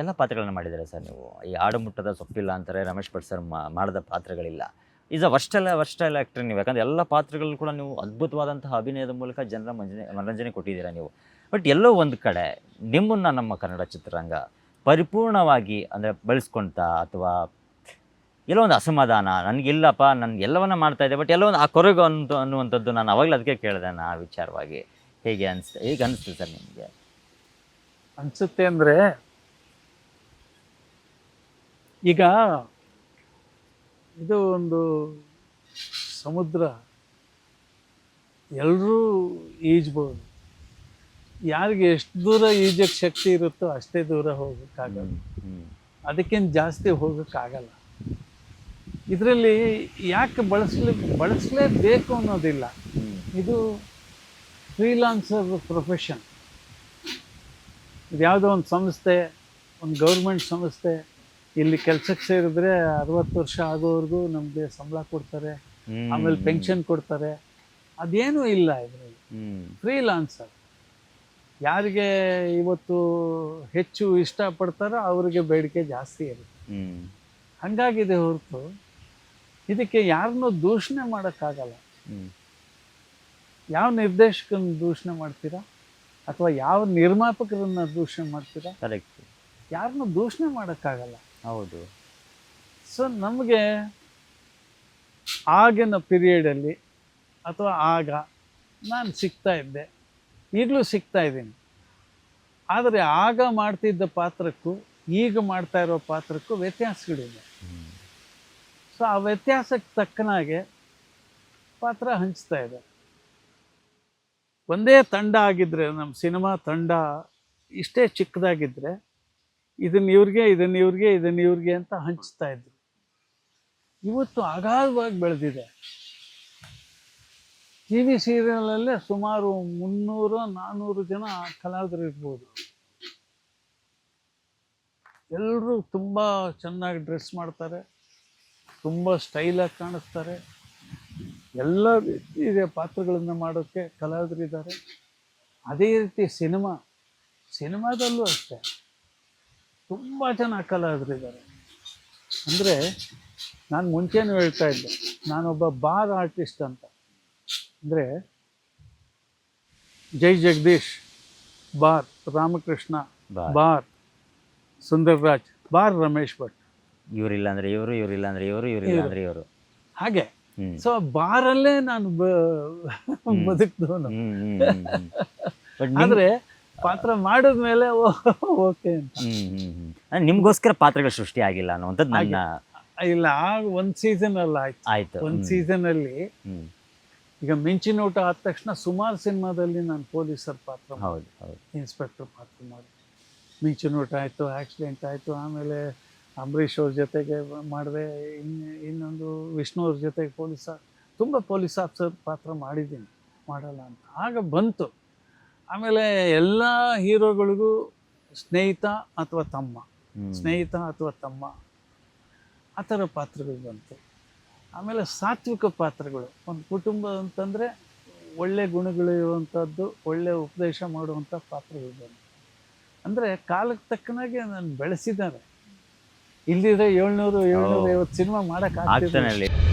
ಎಲ್ಲ ಪಾತ್ರಗಳನ್ನ ಮಾಡಿದ್ದಾರೆ ಸರ್ ನೀವು? ಈ ಆಡುಮುಟ್ಟದ ಸೊಪ್ಪಿಲ್ಲ ಅಂತಾರೆ, ರಮೇಶ್ ಭಟ್ ಸರ್ ಮಾಡಿದ ಪಾತ್ರಗಳಿಲ್ಲ. ಈಸ್ ಅ ವರ್ಸ್ಟಲ್ಲ ವರ್ಸ್ಟೈಲ್ ಆ್ಯಕ್ಟರ್ ನೀವು. ಯಾಕಂದರೆ ಎಲ್ಲ ಪಾತ್ರಗಳು ಕೂಡ ನೀವು ಅದ್ಭುತವಾದಂತಹ ಅಭಿನಯದ ಮೂಲಕ ಜನರ ಮಂಜನೆ ಮನರಂಜನೆ ಕೊಟ್ಟಿದ್ದೀರಾ ನೀವು. ಬಟ್ ಎಲ್ಲೋ ಒಂದು ಕಡೆ ನಿಮ್ಮನ್ನು ನಮ್ಮ ಕನ್ನಡ ಚಿತ್ರರಂಗ ಪರಿಪೂರ್ಣವಾಗಿ ಅಂದರೆ ಬಳಸ್ಕೊಳ್ತಾ ಅಥವಾ ಎಲ್ಲೋ ಒಂದು ಅಸಮಾಧಾನ ನನಗಿಲ್ಲಪ್ಪ ನಾನು ಎಲ್ಲವನ್ನ ಮಾಡ್ತಾ ಇದ್ದೆ ಬಟ್ ಎಲ್ಲೋ ಒಂದು ಆ ಕೊರಗು ಅಂತ ಅನ್ನುವಂಥದ್ದು ನಾನು ಅವಾಗಲೇ ಅದಕ್ಕೆ ಕೇಳಿದೆ ನಾನು ಆ ವಿಚಾರವಾಗಿ. ಹೇಗೆ ಅನಿಸ್ತು ಹೇಗೆ ಅನಿಸ್ತು ಸರ್ ನಿಮಗೆ? ಅನಿಸುತ್ತೆ ಅಂದರೆ ಈಗ ಇದು ಒಂದು ಸಮುದ್ರ ಎಲ್ಲರೂ ಈಜ್ಬೋದು. ಯಾರಿಗೆ ಎಷ್ಟು ದೂರ ಈಜಕ್ಕೆ ಶಕ್ತಿ ಇರುತ್ತೋ ಅಷ್ಟೇ ದೂರ ಹೋಗೋಕ್ಕಾಗಲ್ಲ. ಅದಕ್ಕೇನು ಜಾಸ್ತಿ ಹೋಗೋಕ್ಕಾಗಲ್ಲ. ಇದರಲ್ಲಿ ಯಾಕೆ ಬಳಸಲಿ, ಬಳಸಲೇಬೇಕು ಅನ್ನೋದಿಲ್ಲ. ಇದು ಫ್ರೀಲಾನ್ಸರ್ ಪ್ರೊಫೆಷನ್. ಇದು ಯಾವುದೋ ಒಂದು ಸಂಸ್ಥೆ, ಒಂದು ಗೌರ್ಮೆಂಟ್ ಸಂಸ್ಥೆ ಇಲ್ಲಿ ಕೆಲ್ಸಕ್ಕೆ ಸೇರಿದ್ರೆ ಅರವತ್ತು ವರ್ಷ ಆಗೋವರೆಗೂ ನಮಗೆ ಸಂಬಳ ಕೊಡ್ತಾರೆ ಆಮೇಲೆ ಪೆನ್ಷನ್ ಕೊಡ್ತಾರೆ. ಅದೇನೂ ಇಲ್ಲ ಇದರಲ್ಲಿ. ಫ್ರೀಲಾನ್ಸರ್ ಯಾರಿಗೆ ಇವತ್ತು ಹೆಚ್ಚು ಇಷ್ಟಪಡ್ತಾರೋ ಅವರಿಗೆ ಬೇಡಿಕೆ ಜಾಸ್ತಿ ಇರುತ್ತೆ. ಹಂಗಾಗಿದೆ ಹೊರತು ಇದಕ್ಕೆ ಯಾರನ್ನೂ ದೂಷಣೆ ಮಾಡೋಕ್ಕಾಗಲ್ಲ. ಯಾವ ನಿರ್ದೇಶಕನ ದೂಷಣೆ ಮಾಡ್ತೀರಾ? ಅಥವಾ ಯಾವ ನಿರ್ಮಾಪಕರನ್ನ ದೂಷಣೆ ಮಾಡ್ತೀರಾ? ಕರೆಕ್ಟ್ ಯಾರನ್ನೂ ದೂಷಣೆ ಮಾಡೋಕ್ಕಾಗಲ್ಲ. ಹೌದು. ಸೊ ನಮಗೆ ಆಗಿನ ಪೀರಿಯಡಲ್ಲಿ ಅಥವಾ ಆಗ ನಾನು ಸಿಗ್ತಾ ಇದ್ದೆ. ಈಗಲೂ ಸಿಗ್ತಾ ಇದ್ದೀನಿ. ಆದರೆ ಆಗ ಮಾಡ್ತಿದ್ದ ಪಾತ್ರಕ್ಕೂ ಈಗ ಮಾಡ್ತಾ ಇರೋ ಪಾತ್ರಕ್ಕೂ ವ್ಯತ್ಯಾಸಗಳಿದೆ ಸೊ ಆ ವ್ಯತ್ಯಾಸಕ್ಕೆ ತಕ್ಕನಾಗೆ ಪಾತ್ರ ಹಂಚ್ತಾ ಇದೆ. ಒಂದೇ ತಂಡ ಆಗಿದ್ದರೆ ನಮ್ಮ ಸಿನಿಮಾ ತಂಡ ಇಷ್ಟೇ ಚಿಕ್ಕದಾಗಿದ್ದರೆ ಇದನ್ನ ಇವ್ರಿಗೆ ಇದನ್ನ ಇವ್ರಿಗೆ ಇದನ್ನ ಇವ್ರಿಗೆ ಅಂತ ಹಂಚ್ತಾ ಇದ್ರು. ಇವತ್ತು ಅಗಾಧವಾಗಿ ಬೆಳೆದಿದೆ. ಟಿ ವಿ ಸೀರಿಯಲಲ್ಲೇ ಸುಮಾರು ಮುನ್ನೂರು ನಾನ್ನೂರು ಜನ ಕಲಾವಿದರು ಇರ್ಬೋದು. ಎಲ್ಲರೂ ತುಂಬ ಚೆನ್ನಾಗಿ ಡ್ರೆಸ್ ಮಾಡ್ತಾರೆ, ತುಂಬ ಸ್ಟೈಲಾಗಿ ಕಾಣಿಸ್ತಾರೆ. ಎಲ್ಲ ರೀತಿಯ ಪಾತ್ರಗಳನ್ನು ಮಾಡೋಕ್ಕೆ ಕಲಾವಿದರಿದ್ದಾರೆ ಅದೇ ರೀತಿ ಸಿನಿಮಾ, ಸಿನಿಮಾದಲ್ಲೂ ಅಷ್ಟೇ. ತುಂಬ ಜನ ಕಲಾವಿದರಿದ್ದಾರೆ ಅಂದರೆ ನಾನು ಮುಂಚೆನೂ ಹೇಳ್ತಾ ಇದ್ದೆ ನಾನೊಬ್ಬ ಬಾರ್ ಆರ್ಟಿಸ್ಟ್ ಅಂತ. ಅಂದರೆ Jai Jagadish bar Ramakrishna bar. Sundar Raj bar Ramesh Bhat. ಇವರಿಲ್ಲ ಅಂದ್ರೆ ಇವರು ಇವರಿಲ್ಲ ಅಂದ್ರೆ ಇವರು ಇವರಿಲ್ಲ ಅಂದ್ರೆ ಇವರು. ಹಾಗೆ. ಸೊ ಬಾರಲ್ಲೇ ನಾನು ಬ- ಬದುಕ್ದವನು. ಬಟ್ ಆದ್ರೆ ಪಾತ್ರ ಮಾಡಿದ್ಮೇಲೆ ಓಕೆ ಅಂತ. ಹ್ಮ್ ನಿಮ್ಗೋಸ್ಕರ ಪಾತ್ರಗಳ ಸೃಷ್ಟಿ ಆಗಿಲ್ಲ ಅನ್ನುವಂಥದ್ದು ನನ್ನ ಇಲ್ಲ ಆಗ ಒಂದ್ ಸೀಸನ್ ಅಲ್ಲ ಆಯ್ತು. ಆಯ್ತು. ಒಂದ್. ಸೀಸನ್ ಅಲ್ಲಿ ಹ್ಮ್. ಈಗ ಮಿಂಚಿನ ಊಟ ಆದ ತಕ್ಷಣ ಸುಮಾರು ಸಿನಿಮಾದಲ್ಲಿ ನಾನು ಪೊಲೀಸರ್ ಪಾತ್ರ ಹೌದು ಇನ್ಸ್ಪೆಕ್ಟರ್ ಪಾತ್ರ ಮಾಡಿ ಮಿಂಚಿನ ಊಟ ಆಯಿತು ಆಕ್ಸಿಡೆಂಟ್ ಆಯಿತು ಆಮೇಲೆ ಅಂಬರೀಶ್ ಅವ್ರ ಜೊತೆಗೆ ಮಾಡಿದೆ. ಇನ್ನು ಇನ್ನೊಂದು ವಿಷ್ಣು ಅವ್ರ ಜೊತೆಗೆ ಪೊಲೀಸ್ ತುಂಬ ಪೊಲೀಸ್ ಆಫೀಸರ್ ಪಾತ್ರ ಮಾಡಿದ್ದೀನಿ. ಮಾಡಲ್ಲ ಅಂತ. ಆಗ ಬಂತು. ಆಮೇಲೆ ಎಲ್ಲ ಹೀರೋಗಳಿಗೂ ಸ್ನೇಹಿತ ಅಥವಾ ತಮ್ಮ ಸ್ನೇಹಿತ ಅಥವಾ ತಮ್ಮ ಆ ಥರ ಪಾತ್ರಗಳು ಬಂತು. ಆಮೇಲೆ ಸಾತ್ವಿಕ ಪಾತ್ರಗಳು ಒಂದು ಕುಟುಂಬ ಅಂತಂದರೆ ಒಳ್ಳೆ ಗುಣಗಳಿರುವಂಥದ್ದು ಒಳ್ಳೆ ಉಪದೇಶ ಮಾಡುವಂಥ ಪಾತ್ರಗಳು ಬಂತು. ಅಂದರೆ ಕಾಲಕ್ಕೆ ತಕ್ಕನಾಗೆ ನಾನು ಬೆಳೆಸಿದ್ದಾರೆ. ಇಲ್ಲಿದ್ರೆ ಏಳ್ನೂರು ಏಳ್ನೂರ ಐವತ್ತು ಸಿನಿಮಾ ಮಾಡೋಕ್ಕಾಗ್ತದೆ